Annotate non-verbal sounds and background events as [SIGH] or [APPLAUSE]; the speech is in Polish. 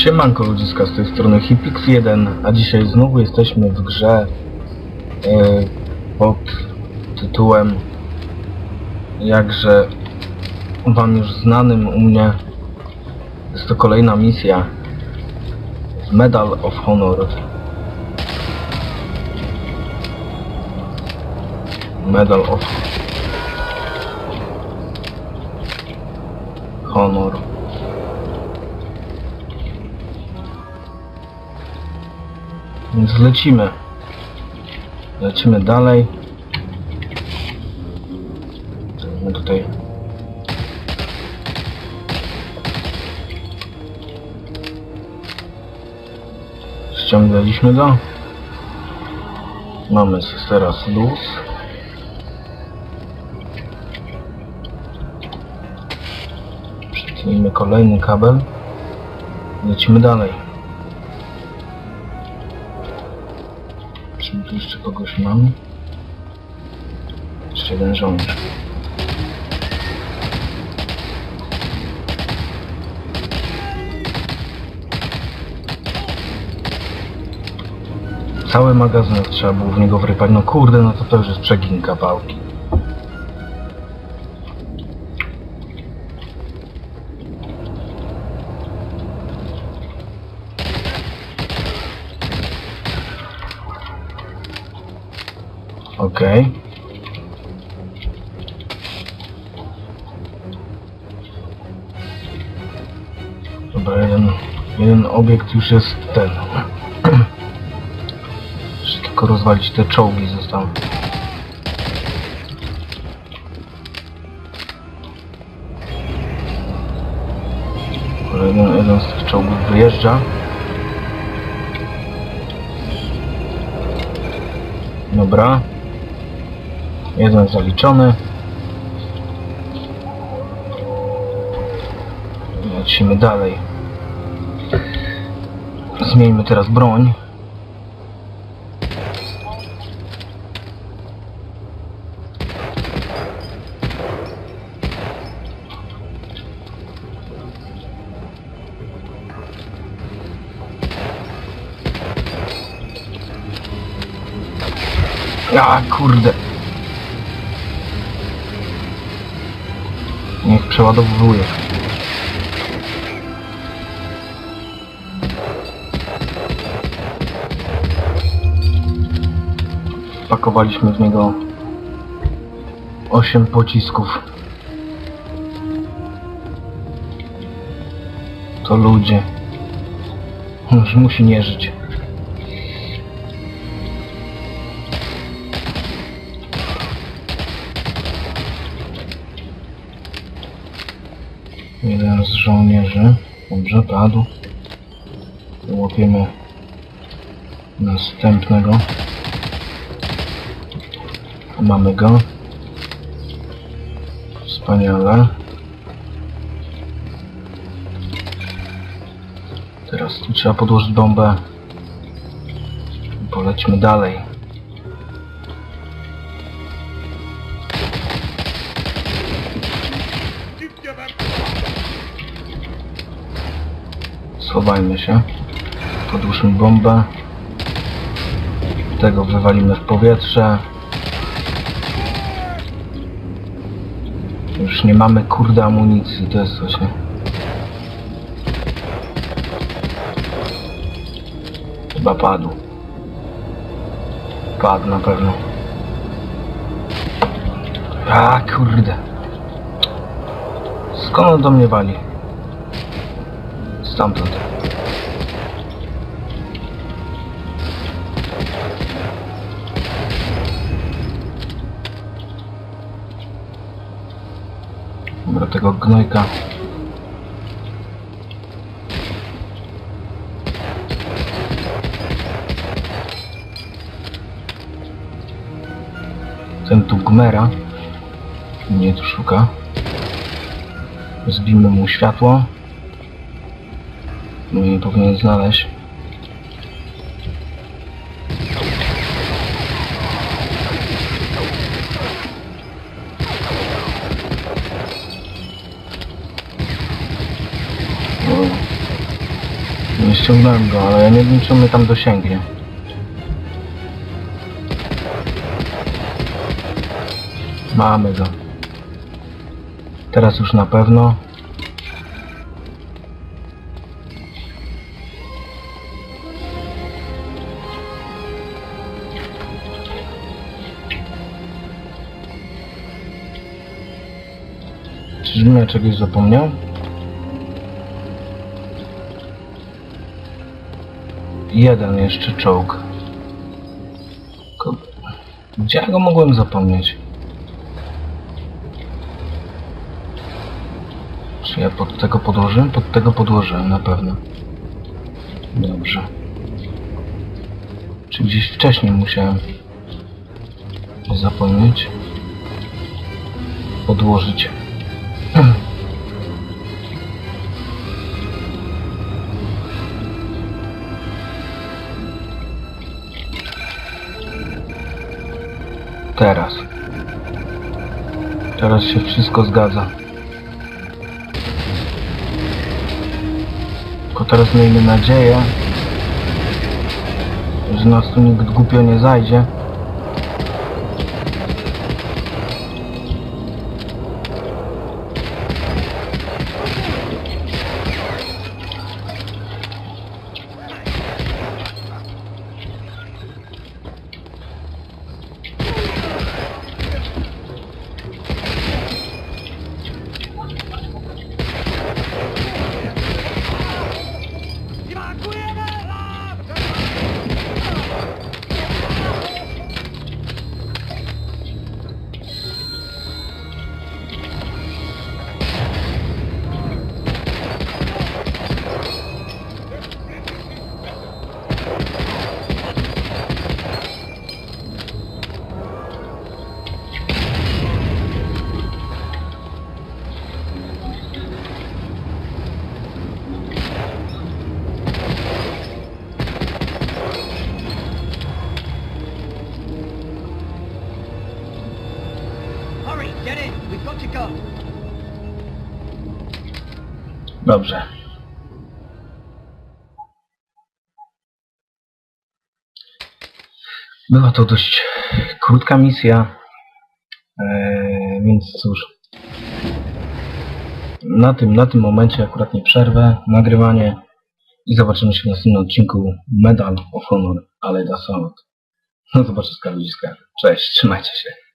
Siemanko ludziska, z tej strony Hipix1, a dzisiaj znowu jesteśmy w grze e, pod tytułem jakże wam już znanym u mnie jest to kolejna misja Medal of Honor. Medal of Honor Więc lecimy. Lecimy dalej. No tutaj. Ściągnęliśmy go. Mamy teraz luz. Przytnijmy kolejny kabel. Lecimy dalej. Jeszcze kogoś mam? Jeszcze jeden żołnierz. Cały magazynek trzeba było w niego wrypać. No kurde, no to to już jest przeginka pałki. Okej. Dobra, jeden, jeden obiekt już jest ten. [CLEARS THROAT] Jeszcze tylko rozwalić te czołgi zostało. Dobra, Jeden, jeden z tych czołgów wyjeżdża. Dobra. Jeden zaliczony. Lecimy dalej. Zmieńmy teraz broń. A kurde. Niech przeładowuje. Pakowaliśmy w niego 8 pocisków. To ludzie. Już musi nie żyć. Jeden z żołnierzy. Dobrze, padł. Łapiemy następnego. Mamy go. Wspaniale. Teraz tu trzeba podłożyć bombę. Polećmy dalej. Schowajmy się. Podłóżmy bombę. Tego wywalimy w powietrze. Już nie mamy kurde amunicji, to jest coś, nie? Chyba padł. Padł na pewno. A kurde. Skąd on do mnie wali? Stamtąd. Dobra, tego gnojka. Ten tu gmera. Mnie tu szuka. Zbijmy mu światło. No i powinien znaleźć. ściągnąłem go, ale ja nie wiem czy mnie tam dosięgnie. Mamy go. Teraz już na pewno. Czyżbym ja czegoś zapomniał? Jeden jeszcze czołg. Gdzie ja go mogłem zapomnieć? Czy ja pod tego podłożyłem? Pod tego podłożyłem na pewno. Dobrze. Czy gdzieś wcześniej musiałem zapomnieć? Podłożyć. Teraz. Teraz się wszystko zgadza. Tylko teraz miejmy nadzieję, że nas tu nikt głupio nie zajdzie. Dobrze. Była to dość krótka misja, eee, więc cóż. Na tym, na tym momencie akurat nie przerwę nagrywanie i zobaczymy się w następnym odcinku Medal of Honor Aleda Solot. No zobaczę z Karoliska. Cześć, trzymajcie się.